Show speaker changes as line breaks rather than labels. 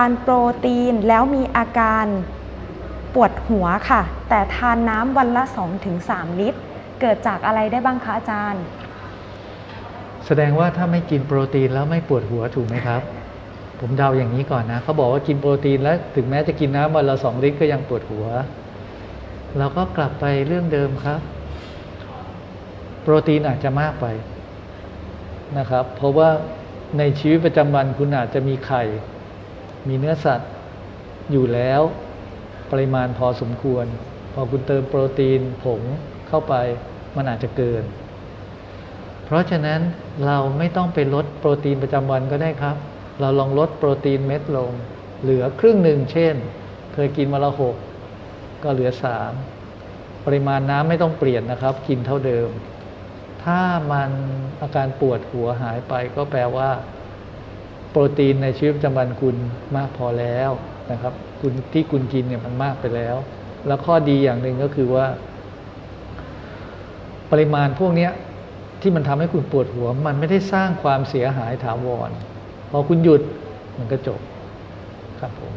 านโปรตีนแล้วมีอาการปวดหัวค่ะ แต่ทานน้ำวันละ 2-3 ลิตร เกิดจากอะไรได้บ้างคะอาจารย์
แสดงว่าถ้าไม่กินโปรตีนแล้วไม่ปวดหัวถูกไหมครับ ผมเดาอย่างนี้ก่อนนะเขาบอกว่ากินโปรตีนแล้วถึงแม้จะกินน้ำวันละสองลิตรก็ยังปวดหัว เราก็กลับไปเรื่องเดิมครับ โปรตีนอาจจะมากไปนะครับ เพราะว่าในชีวิตประจำวันคุณอาจจะมีไข่ มีเนื้อสัตว์อยู่แล้ว ปริมาณพอสมควร พอคุณเติมโปรตีนผงเข้าไปมันอาจจะเกิน เพราะฉะนั้นเราไม่ต้องไปลดโปรตีนประจำวันก็ได้ครับ เราลองลดโปรตีนเม็ดลง เหลือครึ่งหนึ่งเช่น เคยกินวันละหกก็เหลือสามปริมาณน้ำไม่ต้องเปลี่ยนนะครับ กินเท่าเดิม ถ้ามันอาการปวดหัวหายไปก็แปลว่า โปรตีนในชีวิตประจำวันคุณมากพอแล้วนะครับคุณที่คุณกินเนี่ยมันมากไปแล้ว แล้วข้อดีอย่างหนึ่งก็คือว่า ปริมาณพวกเนี้ยที่มันทำให้คุณปวดหัว มันไม่ได้สร้างความเสียหายถาวรพอคุณหยุดมันก็จบครับผม